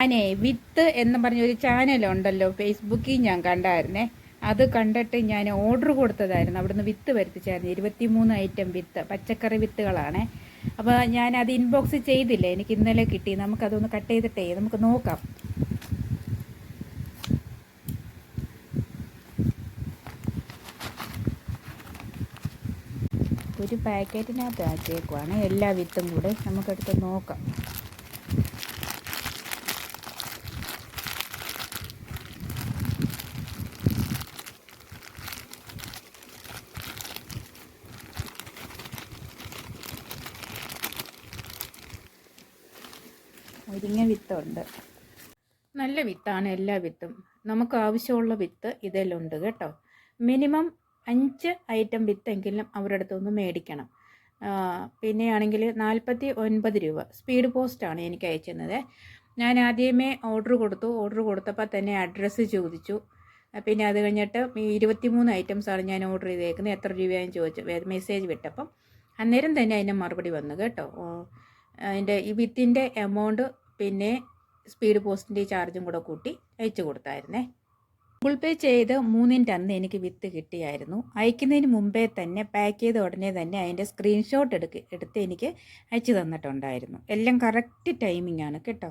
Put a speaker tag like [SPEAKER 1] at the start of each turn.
[SPEAKER 1] ഞാനേ വിത്ത് എന്ന് പറഞ്ഞ ഒരു ചാനലുണ്ടല്ലോ ഫേസ്ബുക്കിൽ ഞാൻ കണ്ടായിരുന്നേ. അത് കണ്ടിട്ട് ഞാൻ ഓർഡർ കൊടുത്തതായിരുന്നു. അവിടുന്ന് വിത്ത് വരുത്തിച്ചായിരുന്നു. ഇരുപത്തിമൂന്ന് ഐറ്റം വിത്ത് പച്ചക്കറി വിത്തുകളാണേ. അപ്പോൾ ഞാൻ അത് ഇൻബോക്സ് ചെയ്തില്ല? എനിക്ക് ഇന്നലെ കിട്ടി. നമുക്കതൊന്ന് കട്ട് ചെയ്തിട്ടേ നമുക്ക് നോക്കാം. ഒരു പാക്കറ്റിനകത്ത് ആക്കിയേക്കുവാണ്. എല്ലാ വിത്തും കൂടെ നമുക്കെടുത്ത് നോക്കാം. മുരിങ്ങ വിത്തുണ്ട്. നല്ല വിത്താണ് എല്ലാ വിത്തും. നമുക്ക് ആവശ്യമുള്ള വിത്ത് ഇതിലുണ്ട് കേട്ടോ. മിനിമം അഞ്ച് ഐറ്റം വിത്തെങ്കിലും അവരുടെ അടുത്തുനിന്ന് മേടിക്കണം. പിന്നെയാണെങ്കിൽ നാൽപ്പത്തി ഒൻപത് രൂപ. സ്പീഡ് പോസ്റ്റാണ് എനിക്ക് അയച്ചിരുന്നത്. ഞാൻ ആദ്യമേ ഓർഡർ കൊടുത്തു. ഓർഡർ കൊടുത്തപ്പോൾ തന്നെ അഡ്രസ്സ് ചോദിച്ചു. പിന്നെ അത് കഴിഞ്ഞിട്ട് ഇരുപത്തി ഇരുപത്തിമൂന്ന് ഐറ്റംസാണ് ഞാൻ ഓർഡർ ചെയ്തേക്കുന്നത്. എത്ര രൂപയാണെന്ന് ചോദിച്ചു. മെസ്സേജ് വിട്ടപ്പം അന്നേരം തന്നെ അതിന്റെ മറുപടി വന്നു കേട്ടോ. അതിന്റെ ഈ വിത്തിന്റെ എമൗണ്ട് പിന്നെ സ്പീഡ് പോസ്റ്റിന്റെ ചാർജും കൂടെ കൂട്ടി അയച്ചു കൊടുത്തായിരുന്നേ. ഗൂഗിൾ പേ ചെയ്ത് മൂന്നിന്റെ അന്ന് എനിക്ക് വിത്ത് കിട്ടിയായിരുന്നു. അയക്കുന്നതിന് മുമ്പേ തന്നെ പാക്ക് ചെയ്ത ഉടനെ തന്നെ അതിന്റെ സ്ക്രീൻഷോട്ട് എടുക്ക് എടുത്ത് എനിക്ക് അയച്ചു തന്നിട്ടുണ്ടായിരുന്നു. എല്ലാം കറക്റ്റ് ടൈമിംഗ് ആണ് കേട്ടോ.